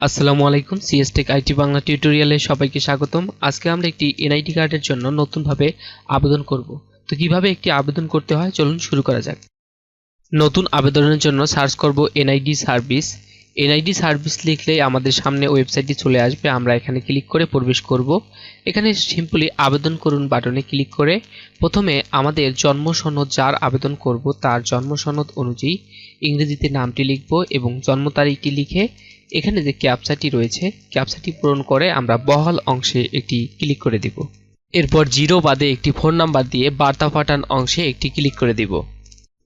আসসালামু আলাইকুম সিএসটেক আইটি বাংলা টিউটোরিয়ালে সবাইকে স্বাগতম। আজকে আমরা একটি এনআইডি কার্ডের জন্য নতুনভাবে আবেদন করব। তো কীভাবে একটি আবেদন করতে হয়? চলুন শুরু করা যাক। নতুন আবেদনের জন্য সার্চ করব এনআইডি সার্ভিস এনআইডি সার্ভিস লিখলেই আমাদের সামনে ওয়েবসাইটটি চলে আসবে। আমরা এখানে ক্লিক করে প্রবেশ করব। এখানে সিম্পলি আবেদন করুন বাটনে ক্লিক করে। প্রথমে আমাদের জন্ম সনদ যার আবেদন করব, তার জন্ম সনদ অনুযায়ী ইংরেজিতে নামটি লিখব এবং জন্ম তারিখটি লিখে এখানে যে ক্যাপচাটি রয়েছে ক্যাপচাটি পূরণ করে আমরা বহাল অংশে একটি ক্লিক করে দিব। এরপর জিরো বাদে একটি ফোন নাম্বার দিয়ে বার্তা পাঠান অংশে একটি ক্লিক করে দিব।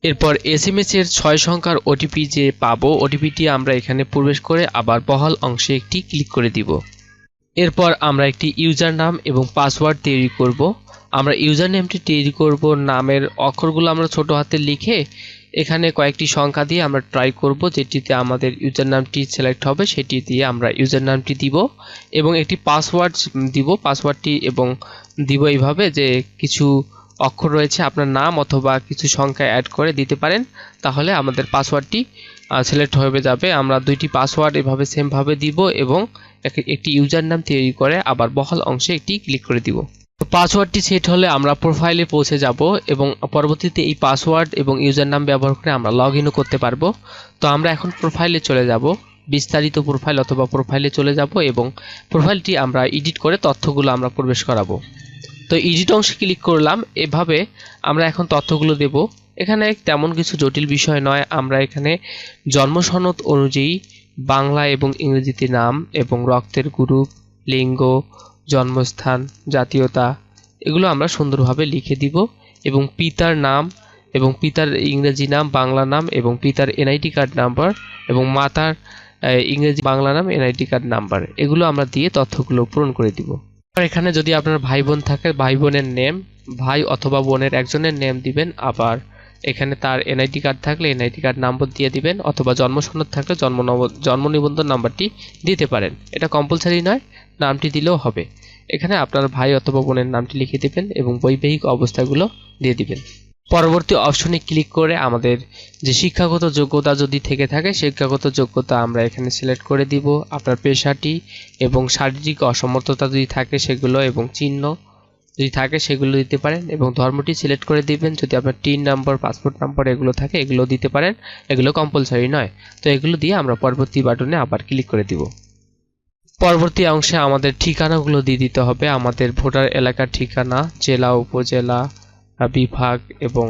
এরপর এস এম এর ছয় সংখ্যার ওটিপি যে পাবো ওটিপিটি আমরা এখানে প্রবেশ করে আবার বহাল অংশে একটি ক্লিক করে দিব। এরপর আমরা একটি ইউজার নাম এবং পাসওয়ার্ড তৈরি করব। আমরা ইউজার নেমটি তৈরি করব, নামের অক্ষরগুলো আমরা ছোট হাতে লিখে এখানে কয়েকটি সংখ্যা দিয়ে আমরা ট্রাই করব, যেটিতে আমাদের ইউজার নামটি সিলেক্ট হবে, সেটি দিয়ে আমরা ইউজার নামটি দিব এবং একটি পাসওয়ার্ড দিব, পাসওয়ার্ডটি এবং দিব এইভাবে যে কিছু অক্ষর রয়েছে আপনার নাম অথবা কিছু সংখ্যা অ্যাড করে দিতে পারেন, তাহলে আমাদের পাসওয়ার্ডটি সিলেক্ট হয়ে যাবে। আমরা দুইটি পাসওয়ার্ড এভাবে সেমভাবে দিব এবং এক- একটি ইউজার নাম তৈরি করে আবার বহাল অংশে একটি ক্লিক করে দিব। পাসওয়ার্ডটি সেট হলে আমরা প্রোফাইলে পৌঁছে যাব এবং পরবর্তীতে এই পাসওয়ার্ড এবং ইউজার নাম ব্যবহার করে আমরা লগ ইনও করতে পারব। তো আমরা এখন প্রোফাইলে চলে যাব, বিস্তারিত প্রোফাইল অথবা প্রোফাইলে চলে যাব এবং প্রোফাইলটি আমরা এডিট করে তথ্যগুলো আমরা প্রবেশ করাবো। তো এডিট অংশে ক্লিক করলাম। এভাবে আমরা এখন তথ্যগুলো দেব। এখানে তেমন কিছু জটিল বিষয় নয়। আমরা এখানে জন্ম সনদ অনুযায়ী বাংলা এবং ইংরেজিতে নাম এবং রক্তের গ্রুপ, লিঙ্গ, জন্মস্থান, জাতীয়তা এগুলো আমরা সুন্দরভাবে লিখে দিব এবং পিতার নাম এবং পিতার ইংরেজি নাম, বাংলা নাম এবং পিতার এনআইডি কার্ড নাম্বার এবং মাতার ইংরেজি, বাংলা নাম, এনআইডি কার্ড নাম্বার এগুলো আমরা দিয়ে তথ্যগুলো পূরণ করে দিব। এখানে যদি আপনার ভাই বোন থাকে ভাই বোনের নেম ভাই অথবা বোনের একজনের নেম দিবেন, আবার এখানে তার এনআইডি কার্ড থাকলে এনআইডি কার্ড নম্বর দিয়ে দিবেন, অথবা জন্ম সনদ থাকলে জন্ম জন্ম নিবন্ধন নাম্বারটি দিতে পারেন। এটা কম্পালসারি নয়, নামটি দিলেও হবে। এখানে আপনার ভাই অথবা বোনের নামটি লিখে দেবেন এবং বৈবাহিক অবস্থাগুলো দিয়ে দিবেন। পরবর্তী অপশনে ক্লিক করে আমাদের যে শিক্ষাগত যোগ্যতা যদি থেকে থাকে, শিক্ষাগত যোগ্যতা আমরা এখানে সিলেক্ট করে দিব। আপনার পেশাটি এবং শারীরিক অসমর্থতা যদি থাকে সেগুলো এবং চিহ্ন যদি থাকে সেগুলো দিতে পারেন এবং ধর্মটি সিলেক্ট করে দিবেন। যদি আপনার টিন নাম্বার পাসপোর্ট নাম্বার এগুলো থাকে, এগুলো দিতে পারেন। এগুলো কম্পালসারি নয়। তো এগুলো দিয়ে আমরা পরবর্তী বাটনে আবার ক্লিক করে দিব। পরবর্তী অংশে আমাদের ঠিকানাগুলো দিয়ে দিতে হবে। আমাদের ভোটার এলাকার ঠিকানা, জেলা, উপজেলা বিভাগ এবং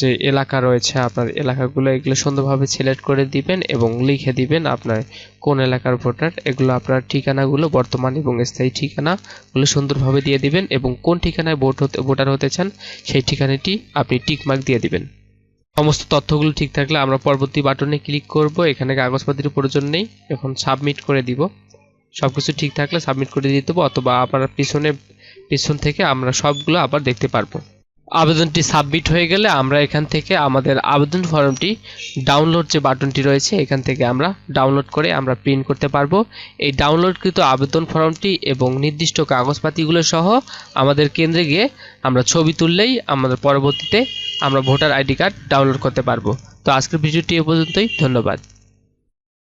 যে এলাকা রয়েছে আপনার এলাকাগুলো, এগুলো সুন্দরভাবে সিলেক্ট করে দিবেন এবং লিখে দিবেন আপনার কোন এলাকার ভোটার। এগুলো আপনার ঠিকানাগুলো, বর্তমান এবং স্থায়ী ঠিকানাগুলো সুন্দরভাবে দিয়ে দিবেন এবং কোন ঠিকানায় ভোট হতে, ভোটার হতে চান, সেই ঠিকানাটি আপনি টিকমার্ক দিয়ে দিবেন। সমস্ত তথ্যগুলো ঠিক থাকলে আমরা পরবর্তী বাটনে ক্লিক করব। এখানে কাগজপত্রের প্রয়োজন নেই, এখন সাবমিট করে দিব। সব কিছু ঠিক থাকলে সাবমিট করে দিয়ে দেবো অথবা আপনার পিছনে পিছন থেকে আমরা সবগুলো আবার দেখতে পারব। আবেদনটি সাবমিট হয়ে গেলে আমরা এখান থেকে আমাদের আবেদন ফর্মটি ডাউনলোড যে বাটনটি রয়েছে, এখান থেকে আমরা ডাউনলোড করে আমরা প্রিন্ট করতে পারব। এই ডাউনলোডকৃত আবেদন ফর্মটি এবং নির্দিষ্ট কাগজপাতিগুলো সহ আমাদের কেন্দ্রে গিয়ে আমরা ছবি তুললেই আমাদের পরবর্তীতে আমরা ভোটার আইডি কার্ড ডাউনলোড করতে পারব। তো আজকের ভিডিওটি এ পর্যন্তই, ধন্যবাদ।